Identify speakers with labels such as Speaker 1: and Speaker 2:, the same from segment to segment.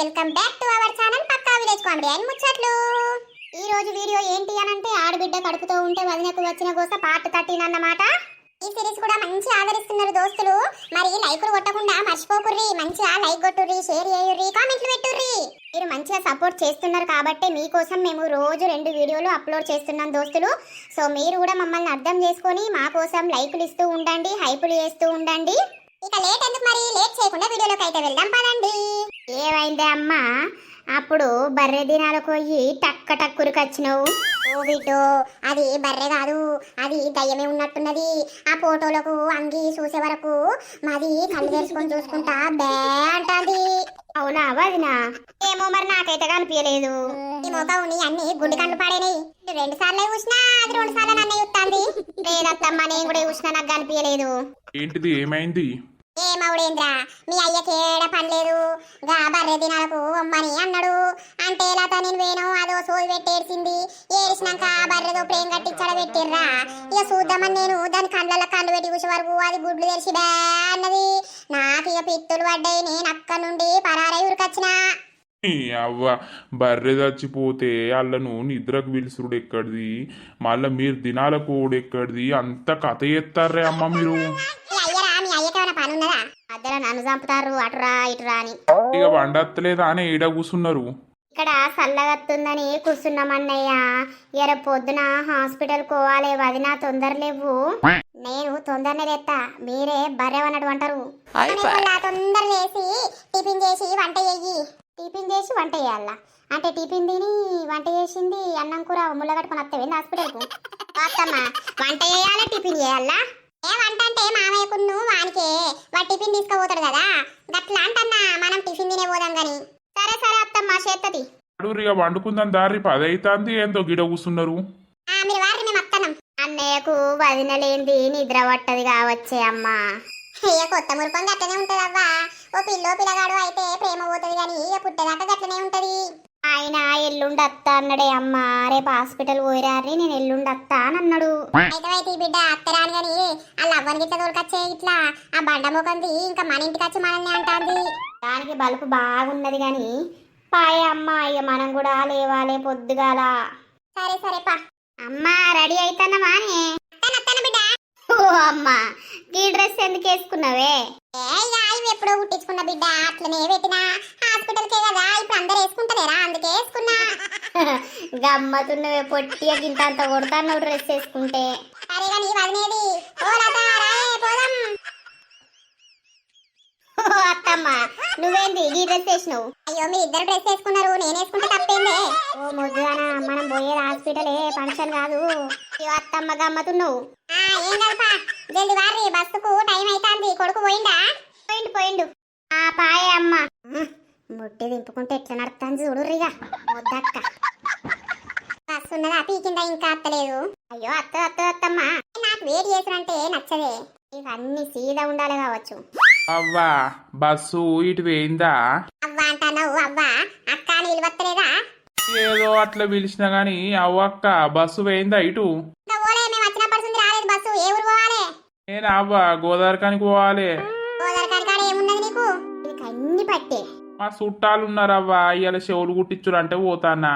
Speaker 1: Welcome back to our channel Pakka village comedy. And ముచ్చట్లు ఈ రోజు వీడియో ఏంటి అని అంటే ఆడబిడ్డ కడుపుతో ఉంటే వదినకు వచ్చిన కోసం పార్ట్ థర్టీన్ అన్నమాట. ఈ సిరీస్ కూడా మంచి ఆదరిస్తున్నారు దోస్తులు. మరి లైకులు కొట్టకుండా మర్చిపోకుర్రి మంచిగా లైక్ కొట్టుర్రి షేర్ చేయుర్రి కామెంట్లు పెట్టుర్రి. మీరు మంచిగా సపోర్ట్ చేస్తున్నారు కాబట్టి మీకోసం మేము రోజు రెండు వీడియోలు అప్లోడ్ చేస్తున్నాం దోస్తులు. సో మీరు కూడా మమ్మల్ని అర్థం చేసుకొని మా కోసం లైకులు ఇస్తూ ఉండండి హైపులు చేస్తూ ఉండండి. ఇక లేట్ ఎందుకు మరి? లేట్ చేయకుండా వీడియోలోకి అయితే వెళ్దాం పదండి. ఏమైంది అమ్మా? అప్పుడు బర్రె దినాలకు పోయి టక్క టక్కురికి వచ్చినావు. ఓ బిడ్డో అది బర్రె కాదు అది దయ్యమే ఉన్నట్టున్నది. ఆ ఫోటోలకు అంగి చూసే వరకు మాది కళ్ళు తెరుచుకొని చూసుకుంటా బే అంటాది. అవునా వదినా? ఏమో మరి నాకైతే కనిపించలేదు ఈ మొగవుని అన్ని గుండె కళ్ళు పాడేనాయి. రెండు సార్లు చూసినా అది రెండు సార్లు నన్ను చూస్తాంది. లేదత్తమ్మ నేను కూడా చూసినా నాకు కనిపించలేదు
Speaker 2: ఏంటిది ఏమైంది?
Speaker 1: ఏమవుడేంద్ర మీ అయ్యకి ఏడ పనిలేదు గా బర్రె దినాలకు అమ్మని అన్నాడు. అంటే లత నేను వేను అదో సోది పెట్టేసింది ఏడిసినాక ఆ బర్రెదో ప్రేమ కట్టించడ పెట్టిర్రా. ఇక చూద్దామని నేను దాని కళ్ళల్లో కళ్ళు పెట్టి కూసే వరకు అది గుడ్లు తెరిచి బే అన్నది. నాకు ఇక పిత్తులు పడ్డాయి నేను అక్క నుండి పరారై ఉరికొచ్చినా.
Speaker 2: అవ్వ బర్రె చచ్చిపోతే వాళ్ళను నిద్రకు పిలుసుడు ఎక్కడిది? మళ్ళా మీరు దినాల కోడు ఎక్కడిది? అంత కథ ఎత్తారే అమ్మ మీరు.
Speaker 1: మధ్యలో నన్ను చంపుతారు అటురా ఇటురా అని.
Speaker 2: ఇక వండత్తలేదా అని ఈడ కూసున్నారు.
Speaker 1: ఇక్కడ చల్లగత్తుందని కూర్చున్నామన్నయ్య ఎర పొద్దున హాస్పిటల్ పోవాలి వదిన తొందర లేవు. నేను తొందరనే తెత్తా మీరే బర్రెవన్నట్టు అంటారు. తొందర చేసి టిఫిన్ చేసి వంట చెయ్యి. టిఫిన్ చేసి వంట చేయాలా అంటే టిఫిన్ తిని వంట చేసింది అన్నం కూర ముళ్ళ కట్టుకొని వస్తావేంది హాస్పిటల్కు? అత్తమ్మ వంట చేయాలా టిఫిన్ చేయాలా ఏ వంట అంటే మామయ్యకును వానికే వాడు టిఫిన్ తీసుకుపోతాడు కదా. గట్లా అంటన్నా మనం టిఫిన్ తినే పోదాం గాని. సరే సరే అత్తమ్మ చేత్తది.
Speaker 2: అడుగురు ఇక వండుకుందాం దారి పది అవుతుంది ఏందో గిడ కూసున్నారు.
Speaker 1: ఆ, మీరు వారి మేము అత్తనం అన్నయ్యకు వదినలేంది నిద్ర పట్టది కావచ్చే అమ్మా. ఇక కొత్త మురుపం గట్లనే ఉంటది అవ్వా ఓ పిల్లో పిల్లగాడు అయితే ప్రేమ పోతుంది కానీ ఇక పుట్టేదాకా గట్లనే ఉంటది. ఆయన ఎల్లుండి అత్త అన్నాడే అమ్మా. రేపు హాస్పిటల్ పోయిరారి నేను ఎల్లుండి అత్త అని అన్నాడు. అయితే బిడ్డ అత్తరాని కానీ వాళ్ళ అవ్వని గిట్ల తోలుకొచ్చే ఇట్లా ఆ బండ మొకంది ఇంకా మన ఇంటికి వచ్చి మనల్ని అంటాంది. దానికి బలుపు బాగున్నది కానీ పాయ అమ్మ ఇక మనం కూడా లేవాలే పొద్దుగాల. సరే సరే పా అమ్మా రెడీ ఓ అమ్మా ఈ డ్రెస్ ఎందుకు వేసుకున్నావే? ఎప్పుడో కుట్టించుకున్న బిడ్డ అట్లనే పెట్టినా. హాస్పిటల్ కే కదా ఇప్పుడు అందరు వేసుకుంటలేరా? అందుకే వేసుకున్నా. గమ్మతున్నవే పొట్టిగా గింత అంత కొడతాను డ్రెస్ వేసుకుంటే. సరే కానీ వదినేది. ఓ లత రాయే పోదాం. ఓ అత్తమ్మ నువ్వేంది? ఈ డ్రెస్ వేసినావు. అయ్యో మీ ఇద్దరు డ్రెస్ వేసుకున్నారు. నేను వేసుకుంటే తప్పేందే. ఓ ముద్దుగానా? మనం పోయేది హాస్పిటలే ఫంక్షన్ కాదు. అత్తమ్మ గమ్మతున్నావు ఏం కలపా? జల్ది వారి బస్సుకు టైం అవుతాంది కొడుకు పోయిందా పోయిండు పోయిండు. ఆ పాయే అమ్మ. ముట్టి దింపుకుంటే ఎట్లా నడుపుతాంది చూడు రిగా. వద్దక్క. బస్సు ఉన్నదా? పీకిందా ఇంకా అత్తలేదు? అయ్యో అత్త అత్త అత్తమ్మ. నాకు వేడి చేసినంటే నచ్చదే. ఇవన్నీ సీదా ఉండాలి కావచ్చు.
Speaker 2: అవ్వా బస్సు ఇటు వేయిందా?
Speaker 1: అవ్వ అంటావు అవ్వ. అక్క నిలవత్తలేదా
Speaker 2: ఏదో అట్లా పిలిచినా గాని అవ్వక్క బస్సు వేయిందా ఇటు
Speaker 1: ఇంకా పోలే మేము వచ్చినప్పటి నుంచి రాలేదు బస్సు ఏ ఊరు పోవాలి
Speaker 2: నేను అవ్వ గోదావరికానికి పోవాలి. మా చుట్టాలు ఉన్నారవ్వా ఇవాళ చెవులు కుట్టించురు అంటే పోతానా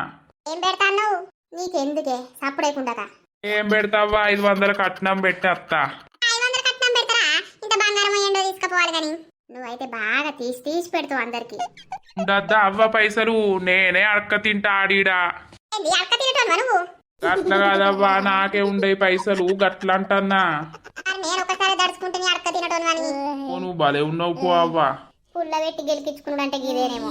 Speaker 1: ఏం పెడతాను నీకెందుకే? సప్పుడేకుండక.
Speaker 2: ఏం పెడతావా ఐదు వందల కట్నం పెట్టి అత్తా.
Speaker 1: ఐదు వందల కట్నం పెడతారా? ఇంత బంగారం ఏంటో తీసుకుపోవాలి కానీ నువ్వైతే బాగా తీసి తీసి పెడతావు అందరికి.
Speaker 2: ఉండద్దా అవ్వ పైసలు? నేనే అడక్క తింటా ఆడిడా.
Speaker 1: నువ్వు?
Speaker 2: గట్ల కాదవ్వా నాకే ఉండే పైసలు గట్ల అంటన్నా ఓ నువ్వు భలే ఉన్నావు పో అవ్వా.
Speaker 1: పుల్ల పెట్టి గెలిపించుకున్నాడు అంటే గిదేనేమో.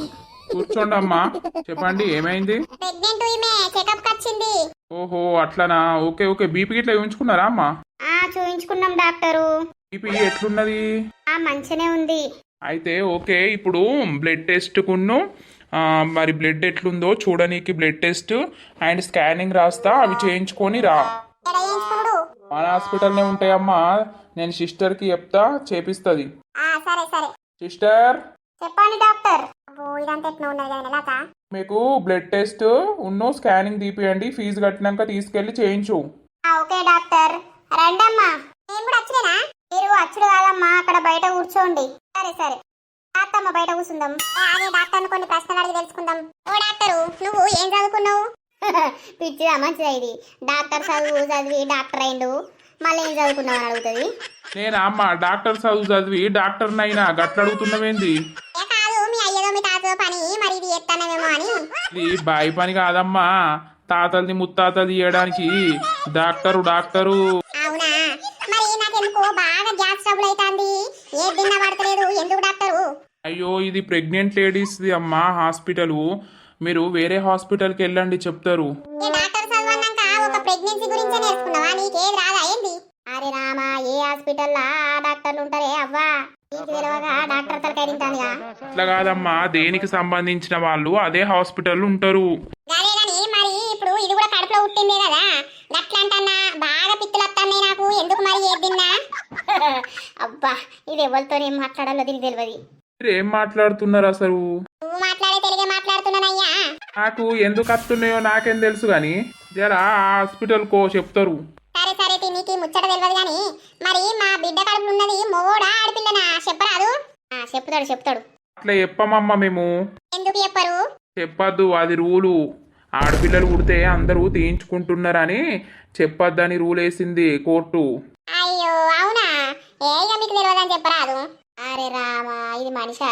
Speaker 2: కూర్చోండి అమ్మా చెప్పండి ఏమైంది?
Speaker 1: ప్రెగ్నెంట్ ఈమె చెకప్ వచ్చింది.
Speaker 2: ఓహో అట్లనా? ఓకే ఓకే బీపీ ఇట్లా ఉంచుకున్నారా అమ్మా?
Speaker 1: ఆ చూయించుకున్నాం డాక్టరు.
Speaker 2: బీపీ ఎట్లున్నది?
Speaker 1: ఆ మంచినే ఉంది.
Speaker 2: అయితే ఓకే ఇప్పుడు బ్లడ్ టెస్ట్కును ఆ, మరి బ్లడ్ ఎట్లుందో చూడనీకి బ్లడ్ టెస్ట్. అండ్ స్కానింగ్ రాస్తా అవి చేయించుకొని రా.
Speaker 1: ఎడ చేయించుకున్నాడు?
Speaker 2: మన హాస్పిటల్నే ఉంటాయమ్మా. నేను సిస్టర్కి చెప్తా చేపిస్తుంది.
Speaker 1: ఆ సరే సరే.
Speaker 2: సిస్టర్?
Speaker 1: చెప్పండి డాక్టర్. అబ్బో ఇదంతా ఎట్లా ఉన్నది కదా నెలక
Speaker 2: మీకు బ్లడ్ టెస్ట్ ఉన్ను స్కానింగ్ తీపియండి ఫీజు కట్టినాక తీసుకెళ్ళి చేయించు.
Speaker 1: Okay doctor. రండమ్మా. నేను కూడా వచ్చినేనా? మీరు వచ్చుడు కాదమ్మా అక్కడ బయట కూర్చోండి. సరే సరే. అత్తమ్మ బయట కూర్చుందాం. ఏ, అదే డాక్టర్ కొన్ని ప్రశ్నలు అడిగి తెలుసుకుందాం. ఓ డాక్టరు నువ్వు ఏం చదువుకున్నావు? పిచ్చిదా మంచిదా ఇది. డాక్టర్ చదువు చదివి డాక్టర్ అయిండు. మళ్ళీ ఏం చదువుకున్నావు అని అడుగుతుంది?
Speaker 2: నేను అమ్మ డాక్టర్ చదువు చదివి డాక్టర్ నైనా గట్ల అడుగుతున్నవేంది?
Speaker 1: ఇది
Speaker 2: బాయి పని కాదమ్మా. తాతల్ని ముత్తాతలు ఇయ్యడానికి డాక్టరు డాక్టరు.
Speaker 1: అవునా? మరి నాకెందుకో బాగా గ్యాస్ ట్రబుల్ అవుతుంది ఏ తిన్నా పడతలేదు ఎందుకు డాక్టరు?
Speaker 2: అయ్యో ఇది ప్రెగ్నెంట్ లేడీస్ది అమ్మా హాస్పిటల్. మీరు వేరే హాస్పిటల్కి వెళ్ళండి చెప్తారు.
Speaker 1: అరే రామా ఏ హాస్పిటల్లా ఆ డాక్టర్లు ఉంటారే అవ్వా?
Speaker 2: కాదమ్మా దేనికి సంబంధించిన వాళ్ళు అదే హాస్పిటల్ ఉంటారు.
Speaker 1: మరి ఇప్పుడు ఇది కూడా కడుపులో కదా? బాగా పిత్తులు వస్తాయి నాకు. ఎందుకు మరి అబ్బా ఇది ఎవరితో ఏం మాట్లాడాలో దీనికి తెలియదు
Speaker 2: ఏం మాట్లాడుతున్నారు అసలు?
Speaker 1: నువ్వు మాట్లాడే తెలుగే మాట్లాడుతున్నానయ్యా.
Speaker 2: నాకు ఎందుకు వస్తున్నాయో నాకేం తెలుసు కానీ జరా హాస్పిటల్ కో చెప్తారు.
Speaker 1: సరే సరే తి, నీకు ముచ్చట తెలియదు గాని మరి మా బిడ్డ కడుపులో ఉన్నది మొగోడా ఆడపిల్లనా? చెప్పరాదు? ఆ, చెప్తాడు చెప్తాడు.
Speaker 2: అట్లా చెప్పమమ్మా మేము.
Speaker 1: ఎందుకు చెప్పరు?
Speaker 2: చెప్పొద్దు అది రూలు. ఆడపిల్లలు పుడితే అందరూ తీయించుకుంటున్నారని చెప్పొద్దని రూల్ వేసింది కోర్టు.
Speaker 1: అయ్యో అవునా? ఏ ఇక మీకు తెలియదని చెప్పరాదు? అరే రామా ఇది మనిషి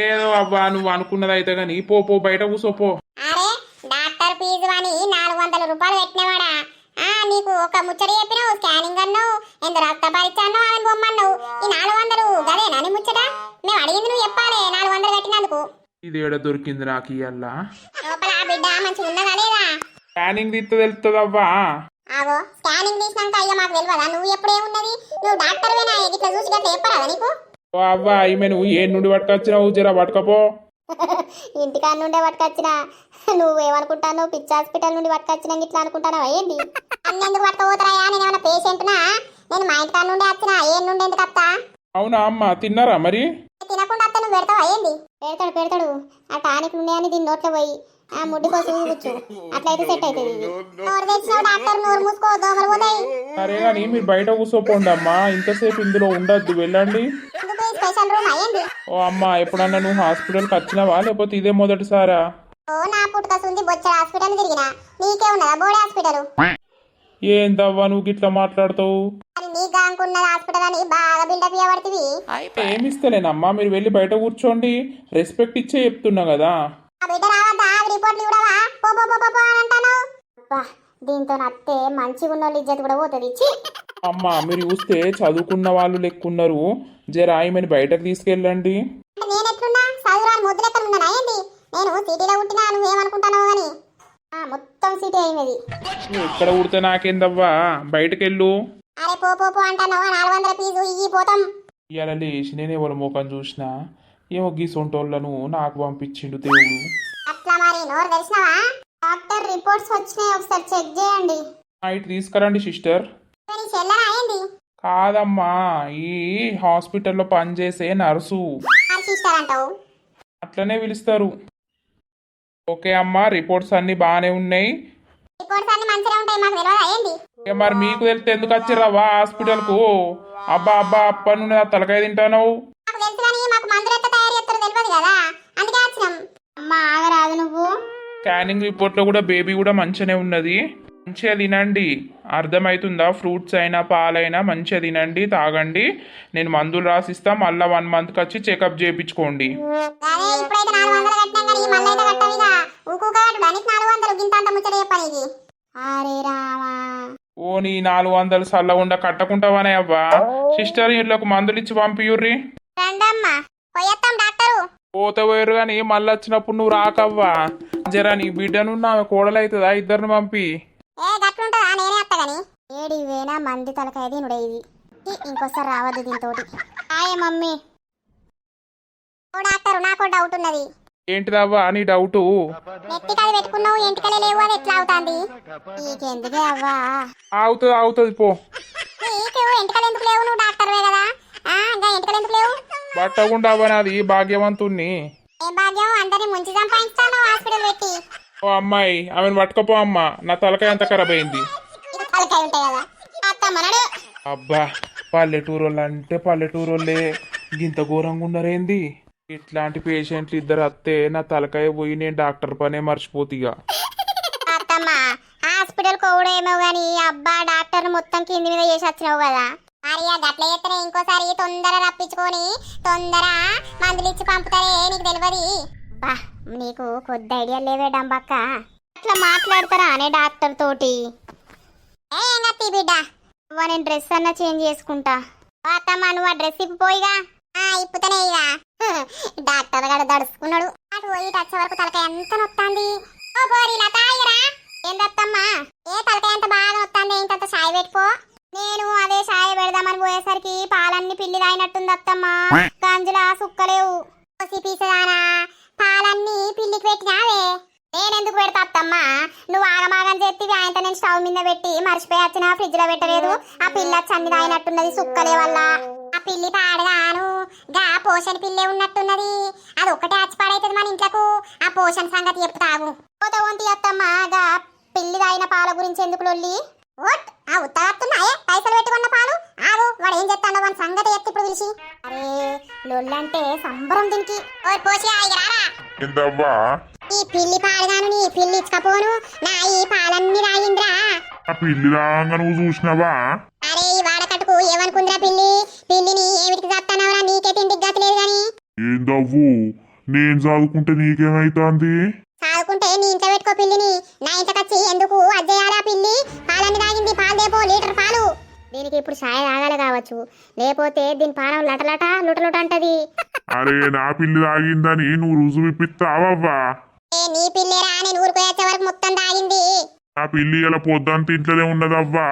Speaker 2: ఏదో అవ్వా నువ్వు అనుకున్నది అయితే కానీ పో పో బయట కూసోపో
Speaker 1: అరే డాక్టర్ ఫీజు అని నాలుగు వందల రూపాయలు పెట్టినవాడా? ఆ నీకు ఒక ముచ్చట చెప్పినావు స్కానింగ్ అన్నావు ఎంత రక్త పరీక్ష అన్నావు బొమ్మన్నావు ఈ నాలుగు వందలు గదేనా నీ ముచ్చట? మేము అడిగింది నువ్వు చెప్పాలి నాలుగు వందలు కట్టినందుకు
Speaker 2: ఇది ఏడ దొరికింది నాకు ఇయ్యల్లా
Speaker 1: లోపల ఆ బిడ్డ మంచిగా ఉన్నదా లేదా?
Speaker 2: స్కానింగ్ తీస్తే
Speaker 1: ఆగో స్కానింగ్ తీసినాక అయ్యా మాకు తెలియదా నువ్వు ఎప్పుడేమున్నది? నువ్వు డాక్టర్వేనా ఇట్లా చూసి గట్ల చెప్పరాదా నీకు?
Speaker 2: ఓ అవ్వా ఈమె నువ్వు ఏ నుండి పట్టుకొచ్చినావు? జరా పట్టుకపో.
Speaker 1: ఇంటికాడ నుండే పట్టుకొచ్చిన. నువ్వేమనుకుంటాను పిచ్చి హాస్పిటల్ నుండి పట్టుకొచ్చినా ఇట్లా అనుకుంటాను ఏంది? అన్నెందుకు పట్టుకోపోతారా నేను ఏమైనా పేషెంట్నా? నేను మా ఇంటికాడ నుండి వచ్చిన ఏం నుండి ఎందుకు వస్తా?
Speaker 2: అవునా అమ్మ తిన్నారా మరి?
Speaker 1: తినకుండా వస్తే నువ్వు పెడతావా ఏంది? పెడతాడు పెడతాడు. ఆ టానిక్ నుండి అని దీని నోట్లో పోయి. ఆ ముడ్డుకో చూసుకోవచ్చు అట్లయితే సెట్ అవుతుంది ఇది. నోరు తెచ్చినావు డాక్టర్ నోరు మూసుకో దోమలు పోతాయి.
Speaker 2: సరే కానీ మీరు బయట కూసోపోండి అమ్మా. ఇంతసేపు ఇందులో ఉండద్దు. వెళ్ళండి.
Speaker 1: ఎందుకు ఈ స్పెషల్ రూమ్ అయ్యింది
Speaker 2: ఓ అమ్మ ఎప్పుడన్నా నువ్వు హాస్పిటల్కి వచ్చినావా? లేకపోతే ఇదే మొదటిసారా?
Speaker 1: ఓ నా పుట్టుకసుంది బొచ్చడ హాస్పిటల్ తిరిగిన. నీకే ఉన్నదా? బోడే హాస్పిటల్
Speaker 2: ఏందవ్వా నువ్వు గిట్లా మాట్లాడతావు?
Speaker 1: మరి నీకు అనుకున్నది హాస్పిటల్ అని బాగా బిల్డప్ ఇవ్వబడుతుంది
Speaker 2: ఏమిస్తలేనమ్మా మీరు వెళ్ళి బయట కూర్చోండి. రెస్పెక్ట్ ఇచ్చే చెప్తున్నా కదా.
Speaker 1: బిడ్డ రావద్దా? అవి రిపోర్ట్లు ఇవ్వడవా? పో పో పో పో అని అంటాను. అబ్బా, దీంతో నత్తే మంచిగా ఉన్న వాళ్ళ ఇజ్జత్ కూడా పోతుంది. ఛీ!
Speaker 2: అమ్మా మీరు చూస్తే చదువుకున్న వాళ్ళు లెక్కున్నారు. జర ఆమెను బయటకు తీసుకెళ్ళండి.
Speaker 1: అంటే నేను ఎట్లున్నా? చదువురాని ఉన్నానా ఏంది నేను సిటీలో పుట్టినా నువ్వేమనుకుంటానో గాని ఆ, మొత్తం సిటీ అయినది.
Speaker 2: నువ్వు ఎక్కడ ఉడితే నాకేందవ్వా? బయటకెళ్ళు.
Speaker 1: అరే పో పో పో అంటాను నాలుగు వందల ఫీజు ఇయ్యి పోతాం.
Speaker 2: ఇవాళ లేచి నేను ఎవరి ముఖం చూసినా. ఏమో గీసొంటోళ్ళను నాకు పంపించిండు దేవుడు.
Speaker 1: అట్లా మరి నోరు తెలిసినావా డాక్టర్ రిపోర్ట్స్ వచ్చినాయి ఒకసారి చెక్ చేయండి.
Speaker 2: ఇటు తీసుకురండి సిస్టర్.
Speaker 1: అయింది
Speaker 2: కాదమ్మా ఈ హాస్పిటల్లో పనిచేసే నర్సు. అట్లనే పిలుస్తారు. ఓకే అమ్మా రిపోర్ట్స్ అన్నీ బాగానే ఉన్నాయి. మరి మీకు తెలిస్తే ఎందుకు వచ్చిర్రవ్వా హాస్పిటల్కు? అబ్బా అబ్బా అప్ప నుండి నా తలకాయ తింటాను
Speaker 1: కదా అందుకే వచ్చినాం. అమ్మా ఆగరాదు నువ్వు.
Speaker 2: స్కానింగ్ రిపోర్ట్లో కూడా బేబీ కూడా మంచిగానే ఉన్నది. మంచిగా తినండి. అర్థమవుతుందా ఫ్రూట్స్ అయినా పాలైనా మంచిగా తినండి తాగండి. నేను మందులు రాసిస్తా మళ్ళీ వన్ మంత్కి వచ్చి చెకప్ చేయించుకోండి. ఓ నీ నాలుగు వందలు సల్లగుండా కట్టకుంటావానే అవ్వా? సిస్టర్ వీళ్ళకు మందులు ఇచ్చి పంపియుర్రి.
Speaker 1: డాక్టరు.
Speaker 2: పోతే పోయారు కానీ మళ్ళీ వచ్చినప్పుడు నువ్వు రాకవ్వా? జరా నీ బిడ్డను నా కోడలవుతుందా ఇద్దరిని పంపి?
Speaker 1: ఏ గట్లుంటుందా? నేనే అత్త గాని. ఏడి వేనా మంది తలకాయ తినుడే ఇది. ఈ, ఇంకోసారి రావద్దు హాయ్ మమ్మీ. ఓ డాక్టర్ నాకు డౌట్ ఉన్నది.
Speaker 2: ఏంటిదవ్వా నీ డౌటు?
Speaker 1: నెత్తికి అది పెట్టుకున్నావు ఎంటికలే లేవు అది ఎట్లా అవుతాంది నీకెందుకే అవ్వా?
Speaker 2: ఆగుతుంది ఆగుతుంది పో.
Speaker 1: నీకు ఎంటికలు ఎందుకు లేవు? నువ్వు డాక్టర్వే కదా. ఆ ఇంకా ఎంటికలు ఎందుకు లేవు?
Speaker 2: పట్టకుండా అవ్వనాది భాగ్యవంతుణ్ణి. ఓ అమ్మాయి ఆమెను పట్టుకపో అమ్మ. నా తలకాయ ఎంత ఖరాబ్ అయింది. అబ్బా పల్లెటూరు అంటే పల్లెటూరు ఇంత ఘోరంగా ఉన్నారేంది? ఇట్లాంటి పేషెంట్లు ఇద్దరు అత్తే నా తలకాయ పోయి నేను డాక్టర్ పనే మర్చిపోతిగా
Speaker 1: హాస్పిటల్ కోవడేమో గాని అబ్బా డాక్టర్ మొత్తం కింది మీద చేసి వచ్చినావు కదా. మరి గట్ల చేస్తేనే ఇంకోసారి తొందర రప్పించుకొని తొందర మందులు ఇచ్చి పంపుతారే నీకు తెలియదు బా నీకు కొద్ది ఐడియా లేవే డంబక్క. అట్లా మాట్లాడతారా అనే డాక్టర్ తోటి? ఏ ఏం కత్తి బిడ్డ? నేను డ్రెస్ అన్న చేంజ్ చేసుకుంటా. ఓ అత్తమ్మ నువ్వు ఆ డ్రెస్ ఇప్పిపోయిగా ఆ ఇప్పుతనే ఇక. డాక్టర్ గడు దడుచుకున్నాడు. అటు పోయి వచ్చే వరకు తలక ఎంత నొత్తాంది? ఓ బోరిలా తాగిరా ఏందత్తమ్మా ఏ తలక ఎంత బాగా నొత్తాంది? ఏంటంత సాయి పెట్టుకో? నేను అదే సాయ పెడదామని పోయేసరికి పాలన్నీ పిల్లి తాగినట్టుంది అత్తమ్మా. గంజులా సుక్కలేవు. పీసదానా? పాలన్నీ పిల్లికి పెట్టినావే. నేనెందుకు పెడతా అత్తమ్మా? నువ్వు ఆగమాగం చేతివి ఆయనతో నేను స్టవ్ మీద పెట్టి మర్చిపోయి వచ్చిన ఫ్రిడ్జ్లో పెట్టలేదు. ఆ పిల్ల చన్ని తాగినట్టున్నది సుక్కలే వల్ల. ఆ పిల్లి పాడగాను గా పోషణ పిల్లే ఉన్నట్టున్నది. అది ఒక్కటే అచ్చిపాడైతుంది మన ఇంట్లకు. ఆ పోషణ సంగతి చెప్తాగు పోత వంతి అత్తమ్మా. గా పిల్లి తాగిన పాల గురించి ఎందుకు లొల్లి? ఓట్ ఆ ఉత్తరాత్తున్నాయే పైసలు పెట్టుకున్న పాలు. ఆగు వాడు ఏం చెప్తాడో వాని సంగతి ఎత్తి ఇప్పుడు పిలిచి. అరే లొల్లంటే సంబరం దీనికి. ఓ పోసి ఆగిరారా
Speaker 3: ఏందవ్వా?
Speaker 1: ఈ పిల్లి పాలుగాను నీ పిల్లి ఇచ్చకపోను. నా ఈ పాలన్నీ రాయింద్రా
Speaker 3: ఆ పిల్లి రాగా నువ్వు చూసినావా?
Speaker 1: అరే ఈ వాడకట్టుకు ఏమనుకుందిరా పిల్లి? పిల్లిని ఏమిటికి చెప్తానవరా నీకే తిండికి గతలేదు గాని.
Speaker 3: ఏందవ్వు? నేను చదువుకుంటే నీకేమైతుంది?
Speaker 1: సాదుకుంటే నీ ఇంట్లో పెట్టుకో పిల్లిని. నా ఇంట్లోకి వచ్చి ఎందుకు అజ్జేయాలా పిల్లి? పాలన్నీ తాగింది పాలు దేపో లీటర్ పాలు. దీనికి ఇప్పుడు ఛాయ్ తాగాలి కావచ్చు. లేకపోతే దీని పానం లటలట లుటలుట అంటది.
Speaker 3: అరే నా పిల్లి తాగిందని నువ్వు రుజువు ఇప్పిస్తావవ్వా
Speaker 1: ఏ నీ పిల్లేరా నేను ఊరుకోయొచ్చే వరకు మొత్తం తాగింది.
Speaker 3: నా పిల్లి ఇలా పొద్దంత ఇంట్లోనే ఉన్నదవ్వా?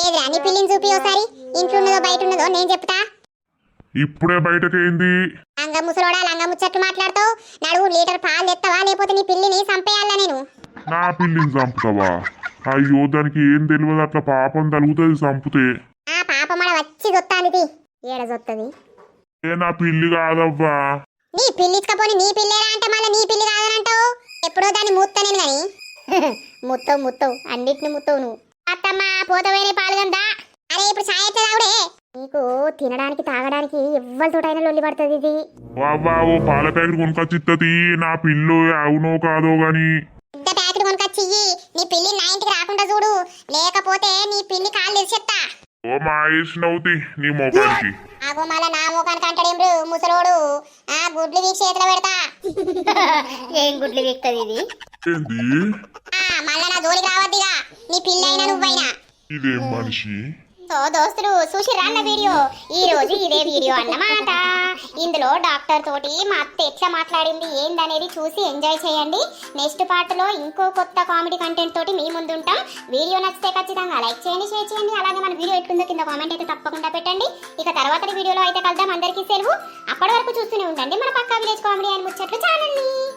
Speaker 1: ఏదిరా నీ పిల్లిని చూపి ఒకసారి ఇంట్లో ఉన్నదో బయట ఉన్నదో నేను చెప్తా.
Speaker 3: ఇప్పుడే బయటకేంది?
Speaker 1: లంగ ముసలోడా లంగ ముచ్చట్లు మాట్లాడుతావు నడువు లీటర్ పాలు తెస్తావా లేకపోతే నీ పిల్లిని చంపేయాలా నేను?
Speaker 3: నా పిల్లిని చంపుతావా? అయ్యో దానికి ఏం తెలియదు అట్లా పాపం తలుగుతుంది చంపితే.
Speaker 1: ఆ పాప మన వచ్చి ఏడ
Speaker 3: ఏ నా పిల్లి కాదవ్వా.
Speaker 1: నీ పిల్లి ఇచ్చకపోని నీ పిల్లేరా అంటే మళ్ళీ నీ పిల్లి కాదనంటావు? ఎప్పుడో దాన్ని ముత్త నేను గాని. ముత్తవు ముత్తవు. అన్నిటిని ముత్తవు నువ్వు. అత్తమ్మ పోతవేనే పాల్గొందా అరే ఇప్పుడు సాయ తాగుడే? నీకు తినడానికి తాగడానికి ఎవ్వరితోటైనా లొల్లి పడుతుంది ఇది.
Speaker 3: వావ్వా ఓ పాల ప్యాకెట్ కొనుకొచ్చిత్తది నా పిల్లు అవునో కాదో గాని.
Speaker 1: పెద్ద ప్యాకెట్ కొనుకొచ్చి ఇయ్యి. నీ పిల్లి నా ఇంటికి రాకుండా చూడు. లేకపోతే నీ పిల్లి కాళ్ళు ఇరిచెత్తా
Speaker 3: ఓ మా నవ్వుతి నీ మొఖానికి
Speaker 1: ఆగో మళ్ళా నా ముఖానికి అంటాడేం బ్రో ముసలోడు. ఆ గుడ్లు వీక్ చేతిలో పెడతా. ఏం గుడ్లు వీక్తది ఇది?
Speaker 3: ఏంది?
Speaker 1: ఆ మళ్ళా నా జోలికి రావద్దిగా నీ పిల్లైనా నువ్వైనా.
Speaker 3: ఇదేం మనిషి?
Speaker 1: సో దోస్తులు చూసి రాన్న వీడియో? ఈ రోజు ఇదే వీడియో అన్నమాట. ఇందులో డాక్టర్ తోటి మా అత్త ఎట్లా మాట్లాడింది ఏందనేది చూసి ఎంజాయ్ చేయండి. నెక్స్ట్ పార్ట్లో ఇంకో కొత్త కామెడీ కంటెంట్ తోటి మీ ముందు ఉంటాం వీడియో నచ్చితే ఖచ్చితంగా లైక్ చేయండి షేర్ చేయండి. అలాగే మన వీడియో ఎట్లుందో కింద కామెంట్ అయితే తప్పకుండా పెట్టండి. ఇక తర్వాత వీడియోలో అయితే కలుద్దాం. అందరికీ సెలవు. అప్పటి వరకు చూస్తూనే ఉండండి. మన పక్కా విలేజ్ కామెడీ అని ముచ్చట్లు ఛానల్ని.